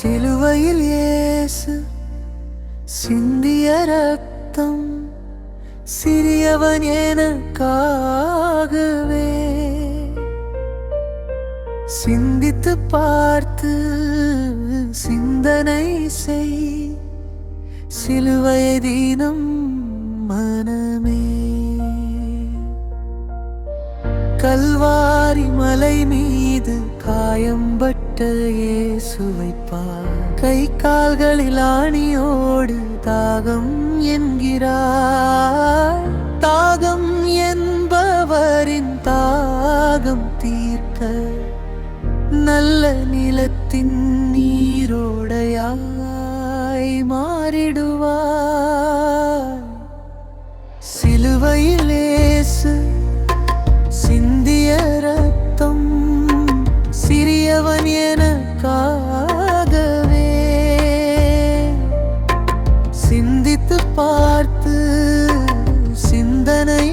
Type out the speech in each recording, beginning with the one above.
சிலுவையில் இயேசு சிந்திய ரத்தம் சிறியவன் எனக்காகவே. சிந்தித்து பார்த்து சிந்தனை செய் சிலுவை தீனம் மனமே. கல்வாரி மலை மீ காயம்பட்ட இயேசுவை பார். கை கால்களில் ஆணியோடு தாகம் என்கிறார். தாகம் என்பவரின் தாகம் தீர்க்க நல்ல நிலத்தின் நீரோடையாய் மாறிடுவார். பார்த்து சிந்தனை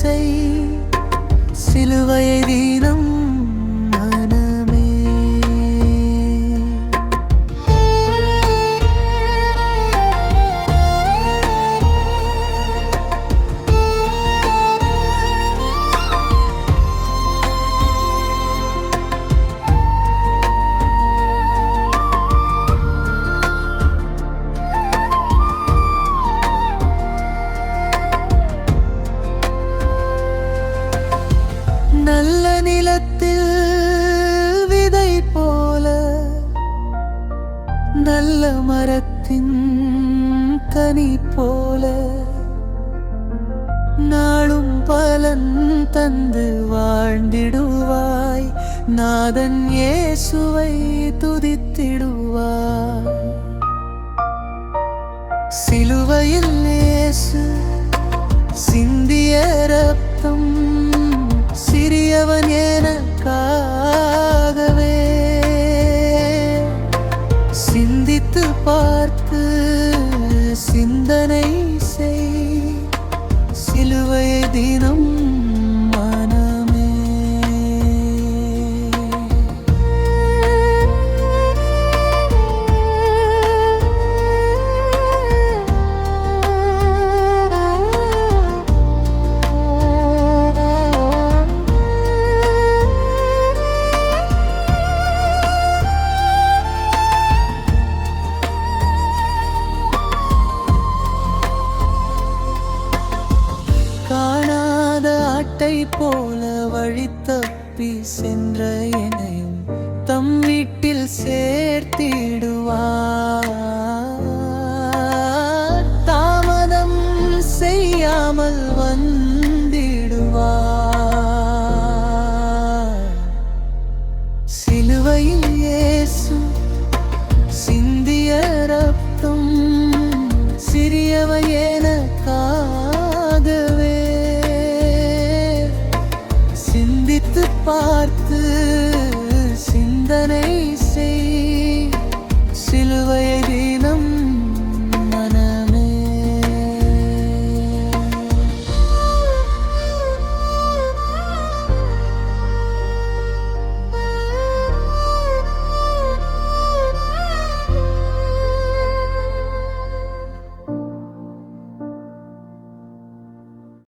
செய். சிலுவையை நல்ல விதை போல நல்ல மரத்தின் கனி போல நாளும் பலன் தந்து வாழ்ந்திடுவாய். நாதன் இயேசுவை துதித்திடுவாய். சிலுவையில் இயேசு பார்த்து சிந்தனை காட்டை போல வழி தப்பி சென்ற என்னையும் தம் வீட்டில் சேர்த்திடுவார். தாமதம் செய்யாமல் வந்து